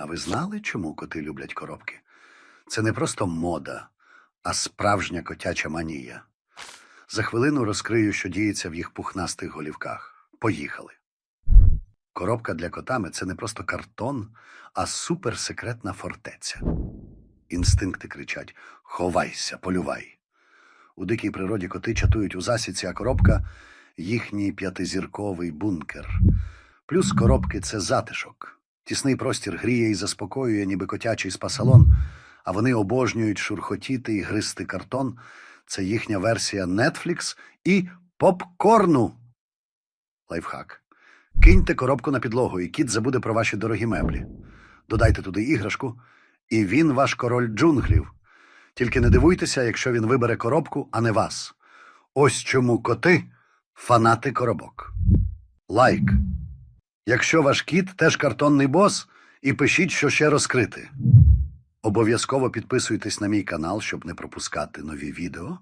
А ви знали, чому коти люблять коробки? Це не просто мода, а справжня котяча манія. За хвилину розкрию, що діється в їх пухнастих голівках. Поїхали. Коробка для котами це не просто картон, а суперсекретна фортеця. Інстинкти кричать: Ховайся, полювай. У дикій природі коти чатують у засіці, а коробка їхній п'ятизірковий бункер. Плюс коробки це затишок. Тісний простір гріє і заспокоює, ніби котячий спа-салон, а вони обожнюють шурхотіти і гристи картон. Це їхня версія Netflix і попкорну. Лайфхак. Киньте коробку на підлогу, і кіт забуде про ваші дорогі меблі. Додайте туди іграшку, і він ваш король джунглів. Тільки не дивуйтеся, якщо він вибере коробку, а не вас. Ось чому коти фанати коробок. Лайк. Якщо ваш кіт теж картонний бос, і пишіть, що ще розкрити. Обов'язково підписуйтесь на мій канал, щоб не пропускати нові відео.